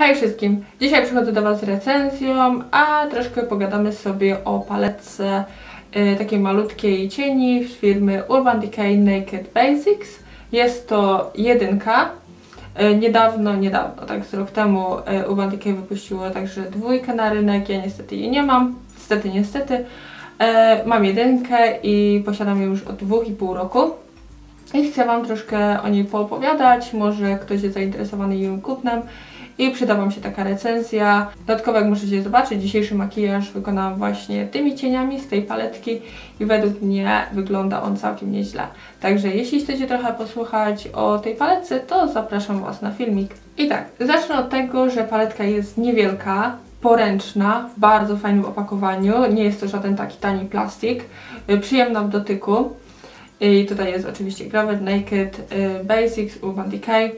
Hej wszystkim! Dzisiaj przychodzę do Was z recenzją, a troszkę pogadamy sobie o paletce y, takiej malutkiej cieni z firmy Urban Decay Naked Basics. Jest to jedynka. Y, niedawno, niedawno, tak z rok temu y, Urban Decay wypuściło także dwójkę na rynek. Ja niestety jej nie mam. Niestety, niestety. E, mam jedynkę i posiadam ją już od dwóch i pół roku. I chcę Wam troszkę o niej poopowiadać. Może ktoś jest zainteresowany jej kupnem i przyda Wam się taka recenzja. Dodatkowo, jak możecie zobaczyć, dzisiejszy makijaż wykonałam właśnie tymi cieniami z tej paletki i według mnie wygląda on całkiem nieźle. Także jeśli chcecie trochę posłuchać o tej paletce, to zapraszam Was na filmik. I tak, zacznę od tego, że paletka jest niewielka, poręczna, w bardzo fajnym opakowaniu. Nie jest to żaden taki tani plastik, przyjemna w dotyku. I tutaj jest oczywiście Gravet Naked y, Basics Urban Decay.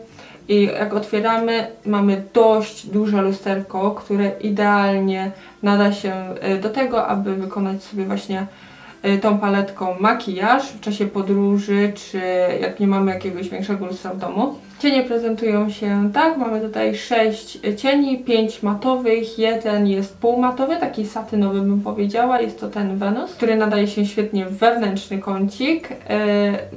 I jak otwieramy, mamy dość duże lusterko, które idealnie nada się y, do tego, aby wykonać sobie właśnie y, tą paletką makijaż w czasie podróży, czy jak nie mamy jakiegoś większego lustra w domu. Cienie prezentują się tak, mamy tutaj 6 cieni, 5 matowych, jeden jest półmatowy, taki satynowy bym powiedziała, jest to ten Venus, który nadaje się świetnie w wewnętrzny kącik,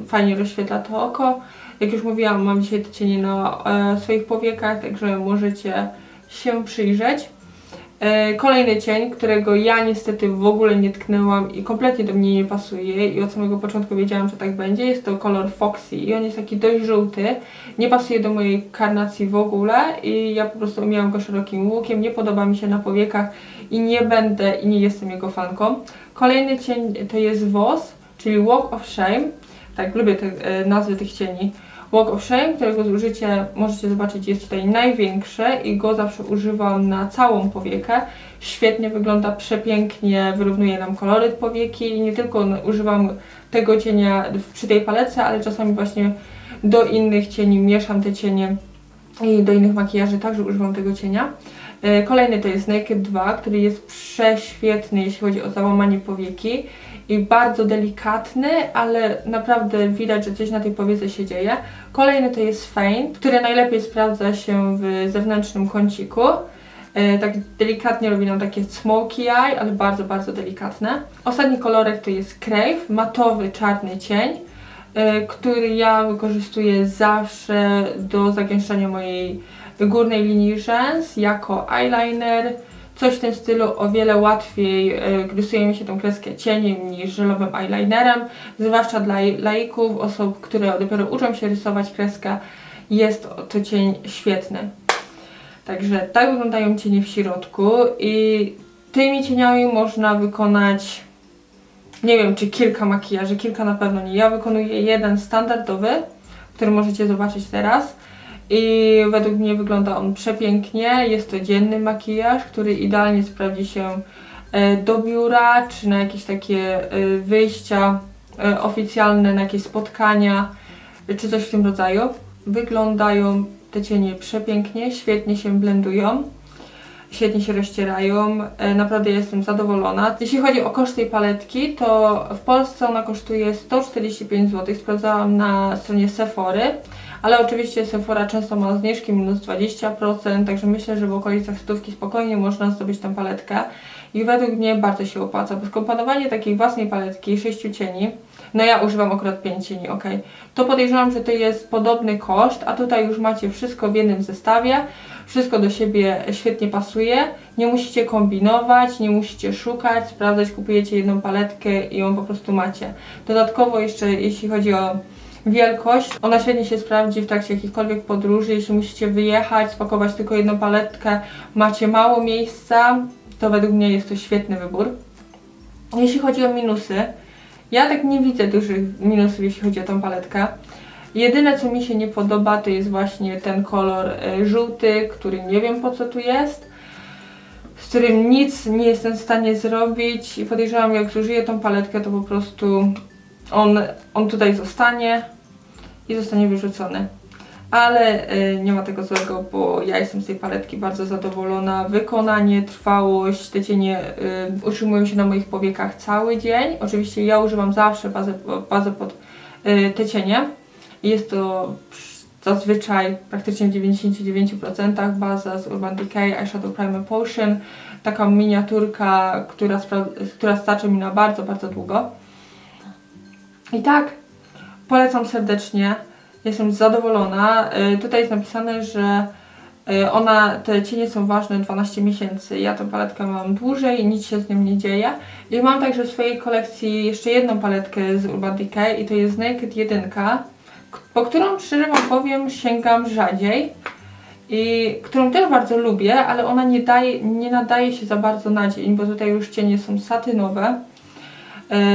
fajnie rozświetla to oko. Jak już mówiłam, mam dzisiaj te cienie na e, swoich powiekach, także możecie się przyjrzeć. E, Kolejny cień, którego ja niestety w ogóle nie tknęłam i kompletnie do mnie nie pasuje i od samego początku wiedziałam, że tak będzie, jest to kolor Foxy i on jest taki dość żółty, nie pasuje do mojej karnacji w ogóle i ja po prostu miałam go szerokim łukiem, nie podoba mi się na powiekach i nie będę i nie jestem jego fanką. Kolejny cień to jest WOS, czyli Walk of Shame, tak lubię te e, nazwy tych cieni. Walk of Shame, którego zużycie możecie zobaczyć jest tutaj największe i go zawsze używam na całą powiekę. Świetnie wygląda, przepięknie wyrównuje nam koloryt powieki nie tylko używam tego cienia przy tej palece, ale czasami właśnie do innych cieni mieszam te cienie i do innych makijaży także używam tego cienia. E, Kolejny to jest Naked 2, który jest prześwietny, jeśli chodzi o załamanie powieki i bardzo delikatny, ale naprawdę widać, że coś na tej powiece się dzieje. Kolejny to jest Feint, który najlepiej sprawdza się w zewnętrznym kąciku. E, tak delikatnie robi nam takie smoky eye, ale bardzo, bardzo delikatne. Ostatni kolorek to jest Crave, matowy czarny cień, e, który ja wykorzystuję zawsze do zagęszczania mojej górnej linii rzęs jako eyeliner. Coś w tym stylu o wiele łatwiej e, rysuje mi się tą kreskę cieniem niż żelowym eyelinerem, zwłaszcza dla laików, osób, które dopiero uczą się rysować kreskę. Jest to cień świetny. Także tak wyglądają cienie w środku i tymi cieniami można wykonać nie wiem czy kilka makijaży, kilka na pewno nie. Ja wykonuję jeden standardowy, który możecie zobaczyć teraz. I według mnie wygląda on przepięknie. Jest to dzienny makijaż, który idealnie sprawdzi się e, do biura, czy na jakieś takie e, wyjścia e, oficjalne, na jakieś spotkania, czy coś w tym rodzaju. Wyglądają te cienie przepięknie, świetnie się blendują. Świetnie się rozcierają, naprawdę jestem zadowolona. Jeśli chodzi o koszt tej paletki, to w Polsce ona kosztuje 145 zł. Sprawdzałam na stronie Sephory, ale oczywiście Sephora często ma zniżki minus 20%, także myślę, że w okolicach stówki spokojnie można zdobyć tę paletkę. I według mnie bardzo się opłaca, bo skomponowanie takiej własnej paletki, 6 cieni, no ja używam akurat 5 cieni, ok, to podejrzewam, że to jest podobny koszt, a tutaj już macie wszystko w jednym zestawie, wszystko do siebie świetnie pasuje, nie musicie kombinować, nie musicie szukać, sprawdzać, kupujecie jedną paletkę i ją po prostu macie. Dodatkowo jeszcze jeśli chodzi o wielkość. Ona świetnie się sprawdzi w trakcie jakichkolwiek podróży. Jeśli musicie wyjechać, spakować tylko jedną paletkę, macie mało miejsca, to według mnie jest to świetny wybór. Jeśli chodzi o minusy, ja tak nie widzę dużych minusów, jeśli chodzi o tą paletkę. Jedyne co mi się nie podoba to jest właśnie ten kolor e, żółty, który nie wiem po co tu jest, z którym nic nie jestem w stanie zrobić i podejrzewam jak zużyję tą paletkę to po prostu on, on tutaj zostanie i zostanie wyrzucony. Ale y, nie ma tego złego, bo ja jestem z tej paletki bardzo zadowolona. Wykonanie, trwałość, te cienie y, utrzymują się na moich powiekach cały dzień. Oczywiście ja używam zawsze bazę, bazę pod y, te cienie. Jest to zazwyczaj praktycznie w 99% baza z Urban Decay Eyeshadow Primer Potion. Taka miniaturka, która, która starczy mi na bardzo, bardzo długo. I tak, polecam serdecznie. Jestem zadowolona. Y, Tutaj jest napisane, że y, ona, te cienie są ważne 12 miesięcy. Ja tę paletkę mam dłużej, nic się z nią nie dzieje. I mam także w swojej kolekcji jeszcze jedną paletkę z Urban Decay i to jest Naked 1, k- po którą szczerze Wam powiem sięgam rzadziej i którą też bardzo lubię, ale ona nie, daje, nie nadaje się za bardzo na dzień, bo tutaj już cienie są satynowe.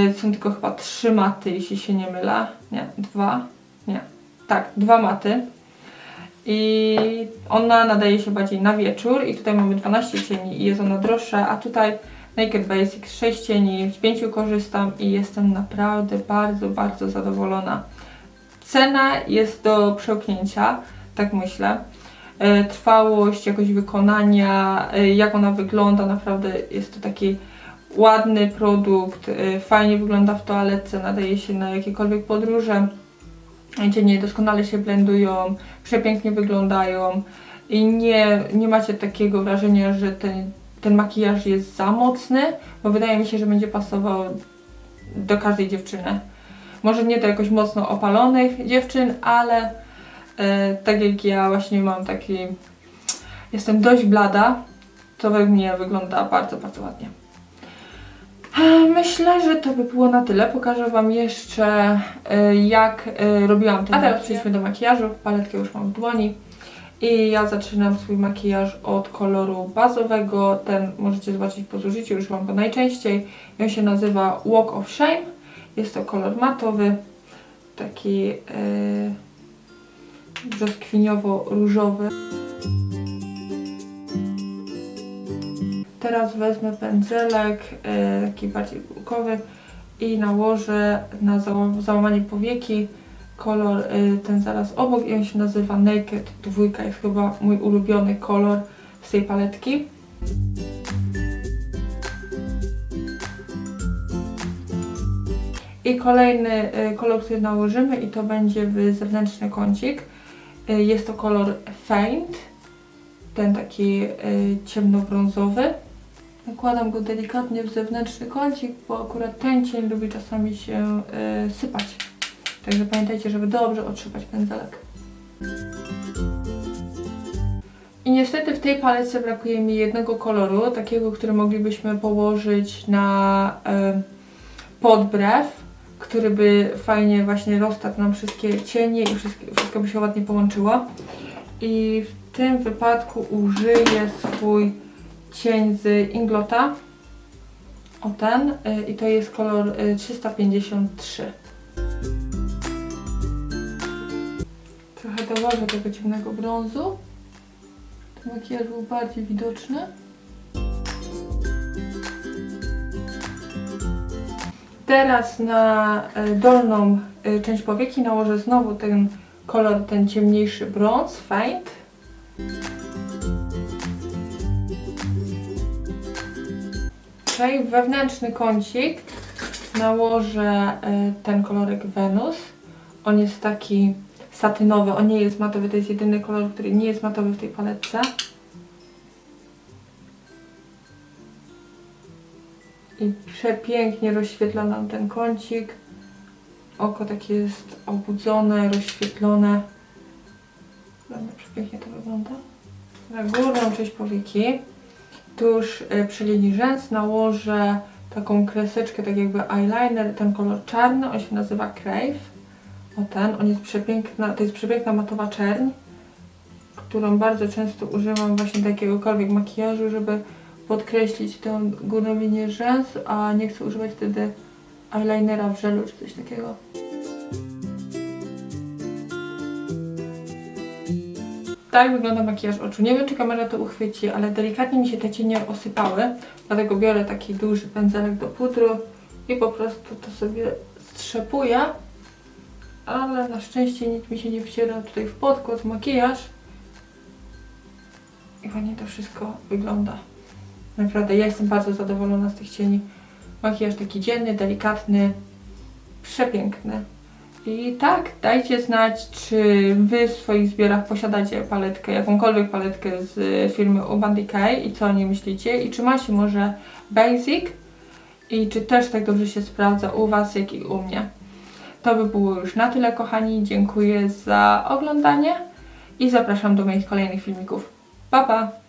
Yy, są tylko chyba trzy maty, jeśli się nie mylę. Nie, dwa. Nie. Tak, dwa maty. I ona nadaje się bardziej na wieczór i tutaj mamy 12 cieni i jest ona droższa, a tutaj Naked Basics 6 cieni, z 5 korzystam i jestem naprawdę bardzo, bardzo zadowolona. Cena jest do przełknięcia, tak myślę. E, Trwałość, jakość wykonania, e, jak ona wygląda, naprawdę jest to taki ładny produkt, e, fajnie wygląda w toaletce, nadaje się na jakiekolwiek podróże. Cienie doskonale się blendują, przepięknie wyglądają i nie, nie macie takiego wrażenia, że ten, ten makijaż jest za mocny, bo wydaje mi się, że będzie pasował do każdej dziewczyny. Może nie do jakoś mocno opalonych dziewczyn, ale e, tak jak ja właśnie mam taki, jestem dość blada, to we mnie wygląda bardzo, bardzo ładnie. Myślę, że to by było na tyle. Pokażę Wam jeszcze, e, jak e, robiłam ten. A teraz przejdźmy do makijażu. Paletkę już mam w dłoni. I ja zaczynam swój makijaż od koloru bazowego. Ten możecie zobaczyć po zużyciu, używam go najczęściej. I on się nazywa Walk of Shame. Jest to kolor matowy, taki yy, brzoskwiniowo-różowy. Teraz wezmę pędzelek, yy, taki bardziej bułkowy i nałożę na zała- załamanie powieki kolor y, ten zaraz obok i on się nazywa Naked dwójka, jest chyba mój ulubiony kolor z tej paletki. I kolejny y, kolor, który nałożymy i to będzie w zewnętrzny kącik. Jest to kolor Faint, ten taki y, ciemnobrązowy. Nakładam go delikatnie w zewnętrzny kącik, bo akurat ten cień lubi czasami się y, sypać. Także pamiętajcie, żeby dobrze otrzepać pędzelek. I niestety w tej palece brakuje mi jednego koloru, takiego, który moglibyśmy położyć na y, podbrew, który by fajnie właśnie roztarł nam wszystkie cienie i wszystkie, wszystko by się ładnie połączyło. I w tym wypadku użyję swój cień z Inglota. O ten. y, I to jest kolor y, 353. Trochę dołożę tego ciemnego brązu. Ten makijaż był bardziej widoczny. Teraz na e, dolną część powieki nałożę znowu ten kolor, ten ciemniejszy brąz, faint. Tutaj wewnętrzny kącik nałożę e, ten kolorek Venus. On jest taki satynowy, on nie jest matowy, to jest jedyny kolor, który nie jest matowy w tej paletce. I przepięknie rozświetla nam ten kącik. Oko takie jest obudzone, rozświetlone. Przepięknie to wygląda. Na górną część powieki, tuż y, przy linii rzęs nałożę taką kreseczkę, tak jakby eyeliner, ten kolor czarny, on się nazywa Crave. O ten, on jest przepiękna, to jest przepiękna matowa czerń, którą bardzo często używam właśnie do jakiegokolwiek makijażu, żeby podkreślić tę górną linię rzęs, a nie chcę używać wtedy eyelinera w żelu czy coś takiego. Tak wygląda makijaż oczu. Nie wiem, czy kamera to uchwyci, ale delikatnie mi się te cienie osypały, dlatego biorę taki duży pędzelek do pudru i po prostu to sobie strzepuję ale na szczęście nic mi się nie wciera tutaj w podkład, makijaż. I ładnie to wszystko wygląda. Naprawdę, ja jestem bardzo zadowolona z tych cieni. Makijaż taki dzienny, delikatny, przepiękny. I tak, dajcie znać, czy wy w swoich zbiorach posiadacie paletkę, jakąkolwiek paletkę z firmy Urban Decay i co o niej myślicie i czy macie może Basic i czy też tak dobrze się sprawdza u was, jak i u mnie. To by było już na tyle, kochani. Dziękuję za oglądanie i zapraszam do moich kolejnych filmików. Pa, pa!